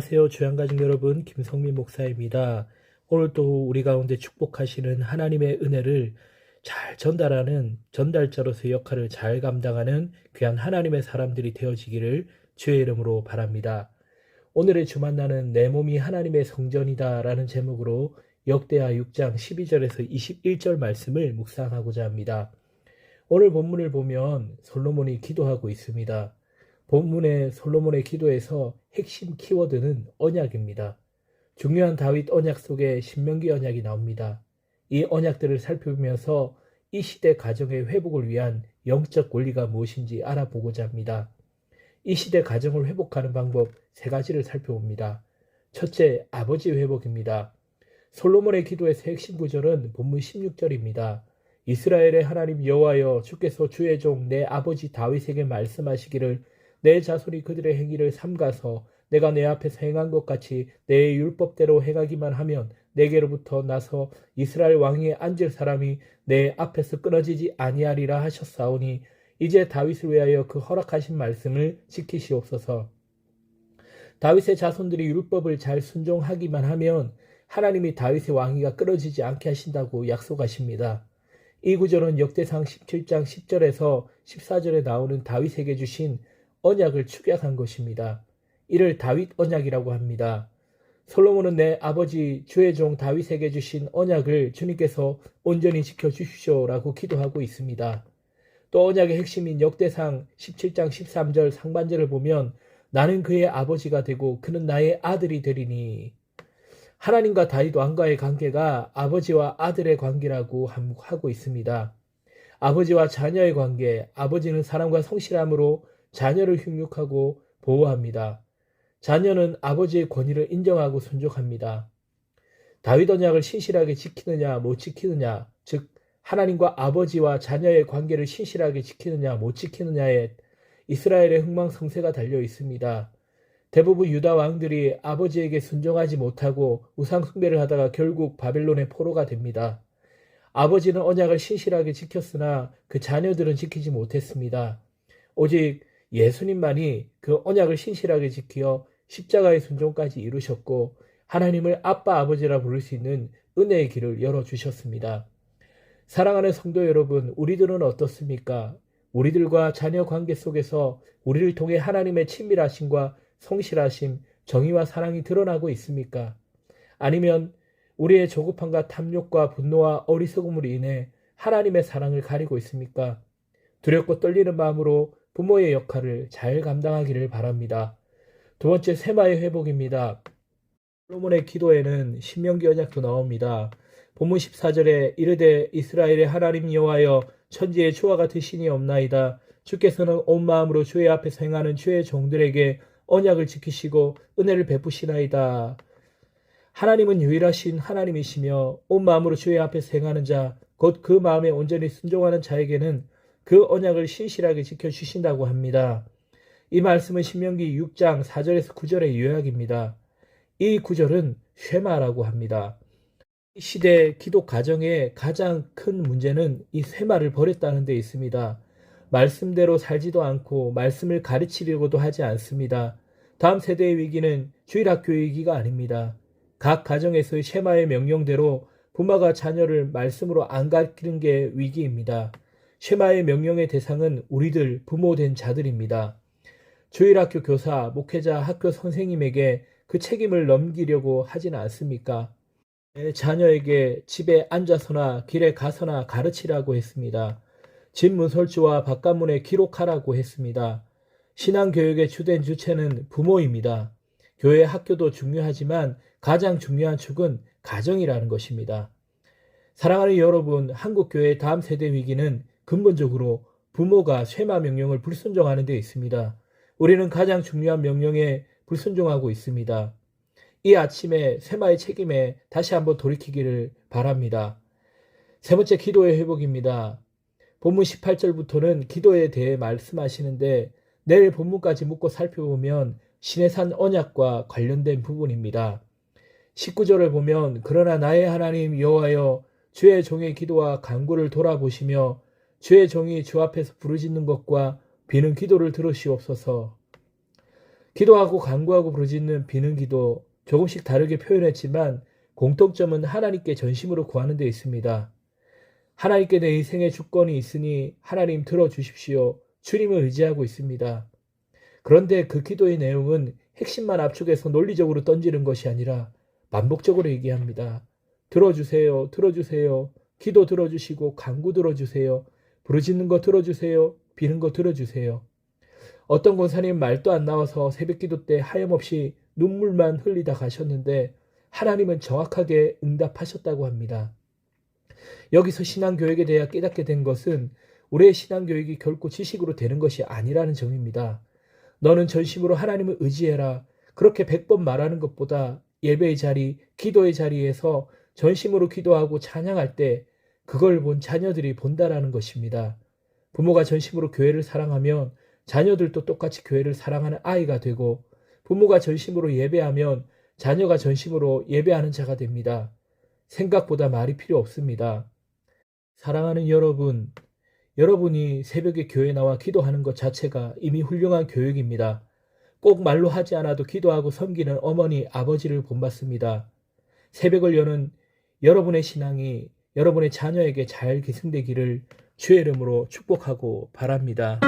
안녕하세요. 주양가족 여러분, 김성민 목사입니다. 오늘 또 우리 가운데 축복하시는 하나님의 은혜를 잘 전달하는 전달자로서의 역할을 잘 감당하는 귀한 하나님의 사람들이 되어지기를 주의 이름으로 바랍니다. 오늘의 주 만나는 내 몸이 하나님의 성전이다 라는 제목으로 역대하 6장 12절에서 21절 말씀을 묵상하고자 합니다. 오늘 본문을 보면 솔로몬이 기도하고 있습니다. 본문의 솔로몬의 기도에서 핵심 키워드는 언약입니다. 중요한 다윗 언약 속에 신명기 언약이 나옵니다. 이 언약들을 살펴보면서 이 시대 가정의 회복을 위한 영적 권리가 무엇인지 알아보고자 합니다. 이 시대 가정을 회복하는 방법 세 가지를 살펴봅니다. 첫째, 아버지 회복입니다. 솔로몬의 기도에서 핵심 구절은 본문 16절입니다. 이스라엘의 하나님 여호와여 주께서 주의 종 내 아버지 다윗에게 말씀하시기를 내 자손이 그들의 행위를 삼가서 내가 내 앞에서 행한 것 같이 내 율법대로 행하기만 하면 내게로부터 나서 이스라엘 왕위에 앉을 사람이 내 앞에서 끊어지지 아니하리라 하셨사오니 이제 다윗을 위하여 그 허락하신 말씀을 지키시옵소서. 다윗의 자손들이 율법을 잘 순종하기만 하면 하나님이 다윗의 왕위가 끊어지지 않게 하신다고 약속하십니다. 이 구절은 역대상 17장 10절에서 14절에 나오는 다윗에게 주신 언약을 축약한 것입니다. 이를 다윗 언약이라고 합니다. 솔로몬은 내 아버지 주의 종 다윗에게 주신 언약을 주님께서 온전히 지켜 주십시오라고 기도하고 있습니다. 또 언약의 핵심인 역대상 17장 13절 상반절을 보면 나는 그의 아버지가 되고 그는 나의 아들이 되리니 하나님과 다윗 왕과의 관계가 아버지와 아들의 관계라고 하고 있습니다. 아버지와 자녀의 관계, 아버지는 사람과 성실함으로 자녀를 흉육하고 보호합니다. 자녀는 아버지의 권위를 인정하고 순종합니다. 다윗 언약을 신실하게 지키느냐 못 지키느냐 즉 하나님과 아버지와 자녀의 관계를 신실하게 지키느냐 못 지키느냐에 이스라엘의 흥망성쇠가 달려 있습니다. 대부분 유다 왕들이 아버지에게 순종하지 못하고 우상 숭배를 하다가 결국 바벨론의 포로가 됩니다. 아버지는 언약을 신실하게 지켰으나 그 자녀들은 지키지 못했습니다. 오직 예수님만이 그 언약을 신실하게 지키어 십자가의 순종까지 이루셨고 하나님을 아빠 아버지라 부를 수 있는 은혜의 길을 열어 주셨습니다. 사랑하는 성도 여러분, 우리들은 어떻습니까? 우리들과 자녀 관계 속에서 우리를 통해 하나님의 친밀하심과 성실하심, 정의와 사랑이 드러나고 있습니까? 아니면 우리의 조급함과 탐욕과 분노와 어리석음으로 인해 하나님의 사랑을 가리고 있습니까? 두렵고 떨리는 마음으로 부모의 역할을 잘 감당하기를 바랍니다. 두 번째 세마의 회복입니다. 솔로몬의 기도에는 신명기 언약도 나옵니다. 본문 14절에 이르되 이스라엘의 하나님 여호와여 천지에 주와 같은 신이 없나이다. 주께서는 온 마음으로 주의 앞에서 행하는 주의 종들에게 언약을 지키시고 은혜를 베푸시나이다. 하나님은 유일하신 하나님이시며 온 마음으로 주의 앞에서 행하는 자, 곧 그 마음에 온전히 순종하는 자에게는 그 언약을 신실하게 지켜주신다고 합니다. 이 말씀은 신명기 6장 4절에서 9절의 요약입니다. 이 구절은 쉐마라고 합니다. 이 시대 기독 가정의 가장 큰 문제는 이 쇠마를 버렸다는 데 있습니다. 말씀대로 살지도 않고 말씀을 가르치려고도 하지 않습니다. 다음 세대의 위기는 주일학교 위기가 아닙니다. 각 가정에서의 쉐마의 명령대로 부모가 자녀를 말씀으로 안 가르치는 게 위기입니다. 쉐마의 명령의 대상은 우리들 부모된 자들입니다. 주일학교 교사, 목회자, 학교 선생님에게 그 책임을 넘기려고 하지는 않습니까? 내 자녀에게 집에 앉아서나 길에 가서나 가르치라고 했습니다. 집 문설주와 바깥문에 기록하라고 했습니다. 신앙교육의 주된 주체는 부모입니다. 교회 학교도 중요하지만 가장 중요한 축은 가정이라는 것입니다. 사랑하는 여러분, 한국교회의 다음 세대 위기는 근본적으로 부모가 쇠마 명령을 불순종하는 데 있습니다. 우리는 가장 중요한 명령에 불순종하고 있습니다. 이 아침에 쇠마의 책임에 다시 한번 돌이키기를 바랍니다. 세 번째 기도의 회복입니다. 본문 18절부터는 기도에 대해 말씀하시는데 내일 본문까지 묻고 살펴보면 신의 산 언약과 관련된 부분입니다. 19절을 보면 그러나 나의 하나님 여호와여 주의 종의 기도와 간구를 돌아보시며 주의 종이 주 앞에서 부르짖는 것과 비는 기도를 들으시옵소서. 기도하고 간구하고 부르짖는 비는 기도 조금씩 다르게 표현했지만 공통점은 하나님께 전심으로 구하는 데 있습니다. 하나님께 내 인생의 주권이 있으니 하나님 들어주십시오. 주님을 의지하고 있습니다. 그런데 그 기도의 내용은 핵심만 압축해서 논리적으로 던지는 것이 아니라 반복적으로 얘기합니다. 들어주세요. 들어주세요. 기도 들어주시고 간구 들어주세요. 부르짖는 거 들어주세요. 비는 거 들어주세요. 어떤 권사님 말도 안 나와서 새벽 기도 때 하염없이 눈물만 흘리다 가셨는데 하나님은 정확하게 응답하셨다고 합니다. 여기서 신앙교육에 대해 깨닫게 된 것은 우리의 신앙교육이 결코 지식으로 되는 것이 아니라는 점입니다. 너는 전심으로 하나님을 의지해라. 그렇게 백번 말하는 것보다 예배의 자리, 기도의 자리에서 전심으로 기도하고 찬양할 때 그걸 본 자녀들이 본다라는 것입니다. 부모가 전심으로 교회를 사랑하면 자녀들도 똑같이 교회를 사랑하는 아이가 되고 부모가 전심으로 예배하면 자녀가 전심으로 예배하는 자가 됩니다. 생각보다 말이 필요 없습니다. 사랑하는 여러분, 여러분이 새벽에 교회 나와 기도하는 것 자체가 이미 훌륭한 교육입니다. 꼭 말로 하지 않아도 기도하고 섬기는 어머니, 아버지를 본받습니다. 새벽을 여는 여러분의 신앙이 여러분의 자녀에게 잘 기승되기를 주의 이름으로 축복하고 바랍니다.